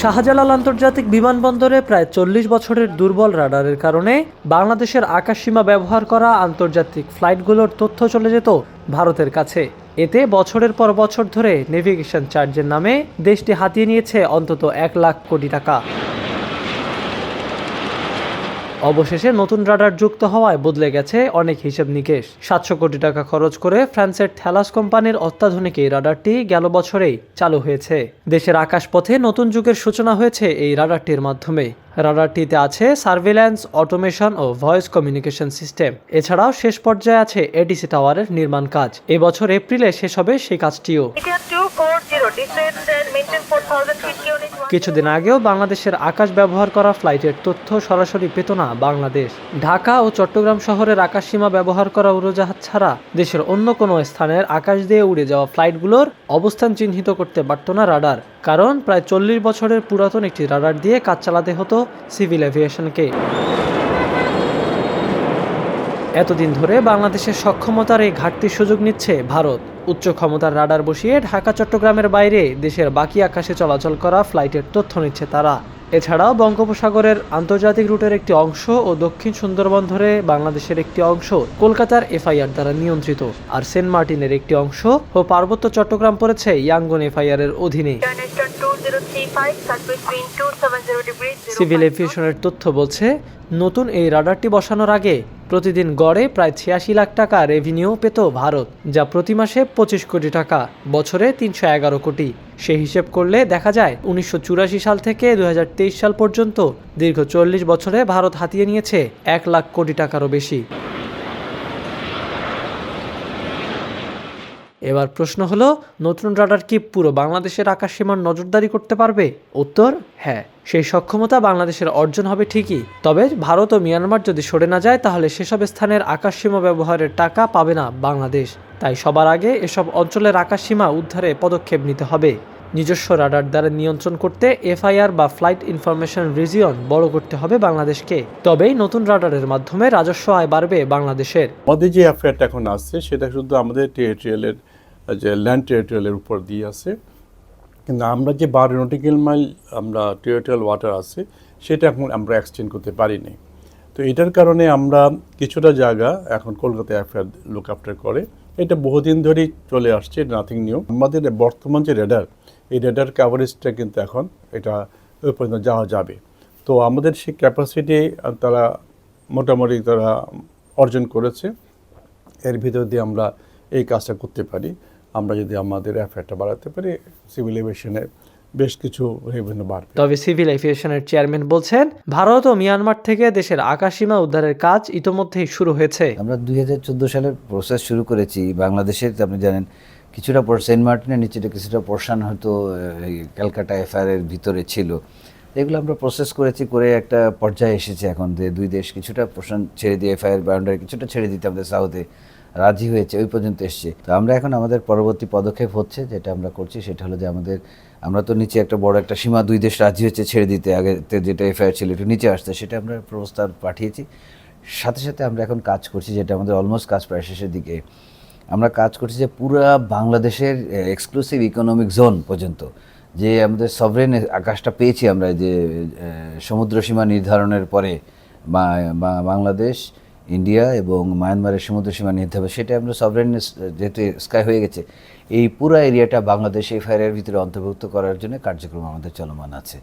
শাহজালাল আন্তর্জাতিক বিমানবন্দরে প্রায় চল্লিশ বছরের দুর্বল রাডারের কারণে বাংলাদেশের আকাশসীমা ব্যবহার করা আন্তর্জাতিক ফ্লাইটগুলোর তথ্য চলে যেত ভারতের কাছে। এতে বছরের পর বছর ধরে নেভিগেশন চার্জের নামে দেশটি হাতিয়ে নিয়েছে অন্তত এক লাখ কোটি টাকা। অবশেষে নতুন রাডার যুক্ত হওয়ায় বদলে গেছে অনেক হিসেব নিকেশ। সাতশো কোটি টাকা খরচ করে ফ্রান্সের থ্যালাস কোম্পানির অত্যাধুনিক এই রাডারটি গেল বছরেই চালু হয়েছে। দেশের আকাশপথে নতুন যুগের সূচনা হয়েছে এই রাডারটির মাধ্যমে। রাডারটিতে আছে সার্ভিল্যান্স অটোমেশন ও ভয়েস কমিউনিকেশন সিস্টেম। এছাড়াও শেষ পর্যায়ে আছে এডিসি টাওয়ারের নির্মাণ কাজ। এবছর এপ্রিলে শেষ হবে সেই কাজটিও। India 240, descend and maintain 4000 feet unit. কিছুদিন আগেও বাংলাদেশের আকাশ ব্যবহার করা ফ্লাইটের তথ্য সরাসরি পেত না বাংলাদেশ। ঢাকা ও চট্টগ্রাম শহরের আকাশসীমা ব্যবহার করা উড়োজাহাজ ছাড়া দেশের অন্য কোনো স্থানের আকাশ দিয়ে উড়ে যাওয়া ফ্লাইটগুলোর অবস্থান চিহ্নিত করতে পারত না রাডার কারণ প্রায় চল্লিশ বছরের পুরাতন একটি রাডার দিয়ে কাজ চালাতে হতো সিভিল এভিয়েশনকে। এতদিন ধরে বাংলাদেশের সক্ষমতার এই ঘাটতির সুযোগ নিচ্ছে ভারত। উচ্চ ক্ষমতার রাডার বসিয়ে ঢাকা চট্টগ্রামের বাইরে দেশের বাকি আকাশে চলাচল করা ফ্লাইটের তথ্য নিচ্ছে তারা এছাড়াও বঙ্গোপসাগরের আন্তর্জাতিক রুটের একটি অংশ ও দক্ষিণ সুন্দরবন ধরে বাংলাদেশের একটি অংশ কলকাতার এফআইআর দ্বারা নিয়ন্ত্রিত আর সেন্ট মার্টিনের একটি অংশ ও পার্বত্য চট্টগ্রাম পড়েছে ইয়াঙ্গন এফআইআর এর অধীনে Eastern 2035, set between 270 degrees. Civil এভিয়েশনের তথ্য বলছে নতুন এই রাডারটি বসানোর আগে প্রতিদিন গড়ে প্রায় ছিয়াশি লাখ টাকা রেভিনিউ পেত ভারত, যা প্রতি মাসে পঁচিশ কোটি টাকা, বছরে তিনশো এগারো কোটি। সে হিসেব করলে দেখা যায়, উনিশশো চুরাশি সাল থেকে দু হাজার তেইশ সাল পর্যন্ত দীর্ঘ চল্লিশ বছরে ভারত হাতিয়ে নিয়েছে এক লাখ কোটি টাকারও বেশি। এবার প্রশ্ন হলো, নতুন রাডার কি পুরো বাংলাদেশের আকাশ সীমার নজরদারি করতে পারবে? উত্তর হ্যাঁ। সেই সক্ষমতা বাংলাদেশের অর্জন হবে ঠিকই। তবে ভারত ও মিয়ানমার যদি সরে না যায়, তাহলে সেসব স্থানের আকাশসীমা ব্যবহারের টাকা পাবে না বাংলাদেশ। তাই সবার আগে এসব অঞ্চলের আকাশসীমা উদ্ধারে পদক্ষেপ নিতে হবে। নিজস্ব রাডার দ্বারা নিয়ন্ত্রণ করতে এফআইআর বা ফ্লাইট ইনফরমেশন রিজিয়ন বড় করতে হবে বাংলাদেশকে। তবেই নতুন রাডারের মাধ্যমে রাজস্ব আয় বাড়বে বাংলাদেশের। আমাদের যে অ্যাফেয়ারটা এখন আসছে, সেটা শুধু আমাদের টেরিটোরিয়ালের যে ল্যান্ড টেরিটোরিয়ালের উপর দিয়ে আছে কিন্তু আমরা যে বারো নটিক্যাল মাইল আমরা টেরিটোরিয়াল ওয়াটার আছে, সেটা এখন আমরা এক্সটেন্ড করতে পারিনি। তো এটার কারণে আমরা কিছুটা জায়গা এখন কলকাতা অ্যাফেয়ার লুক আফটার করে। এটা বহুদিন ধরেই চলে আসছে নাথিং নিউ আমাদের বর্তমান যে রেডার, এই রেডার কাভারেজটা কিন্তু এখন এটা ওই পর্যন্ত যাওয়া যাবে। তো আমাদের সেই ক্যাপাসিটি তারা মোটামুটি তারা অর্জন করেছে। এর ভিতর দিয়ে আমরা এই কাজটা করতে পারি। আমরা যদি আমাদের অ্যাফেয়ারটা বাড়াতে পারি সিভিল এভিয়েশনের বেশ কিছু রেভিনিউ বাড়বে। তবে সিভিল এভিয়েশনের চেয়ারম্যান বলছেন ভারত ও মিয়ানমার থেকে দেশের আকাশসীমা উদ্ধারের কাজ ইতোমধ্যেই শুরু হয়েছে। আমরা দুই হাজার চোদ্দ সালের প্রসেস শুরু করেছি। বাংলাদেশের আপনি জানেন কিছুটা পর সেন্ট মার্টিনের নিচেটা কিছুটা পোর্শন হয়তো ক্যালকাটা এফআইআর ভিতরে ছিল। এগুলো আমরা প্রসেস করেছি করে একটা পর্যায়ে এসেছে এখন যে দুই দেশ কিছুটা পোর্শন ছেড়ে দিয়ে এফআইআর বাউন্ডারি কিছুটা ছেড়ে দিতে আমাদের সাউথে রাজি হয়েছে ওই পর্যন্ত এসছে। তো আমরা এখন আমাদের পরবর্তী পদক্ষেপ হচ্ছে যেটা আমরা করছি সেটা হলো যে আমাদের আমরা তো নিচে একটা বড় একটা সীমা দুই দেশ রাজি হয়েছে ছেড়ে দিতে আগে যেটা এফআইআর ছিল একটু নিচে আসতে সেটা আমরা প্রস্তাব পাঠিয়েছি। সাথে সাথে আমরা এখন কাজ করছি যেটা আমাদের অলমোস্ট কাজ প্রায় শেষের দিকে। আমরা কাজ করছি যে পুরা বাংলাদেশের এক্সক্লুসিভ ইকোনমিক জোন পর্যন্ত। যে আমাদের সভরেন আকাশটা পেয়েছি আমরা যে আহ, সমুদ্র সীমা নির্ধারণের পরে বাংলাদেশ ইন্ডিয়া এবং মায়ানমারের সমুদ্র সীমা নিতে হবে, সেটা আমরা সভরেন যেহেতু স্কাই হয়ে গেছে, এই পুরো এরিয়াটা বাংলাদেশ এফআইআর ভিতরে অন্তর্ভুক্ত করার জন্য কার্যক্রম আমাদের চলমান আছে।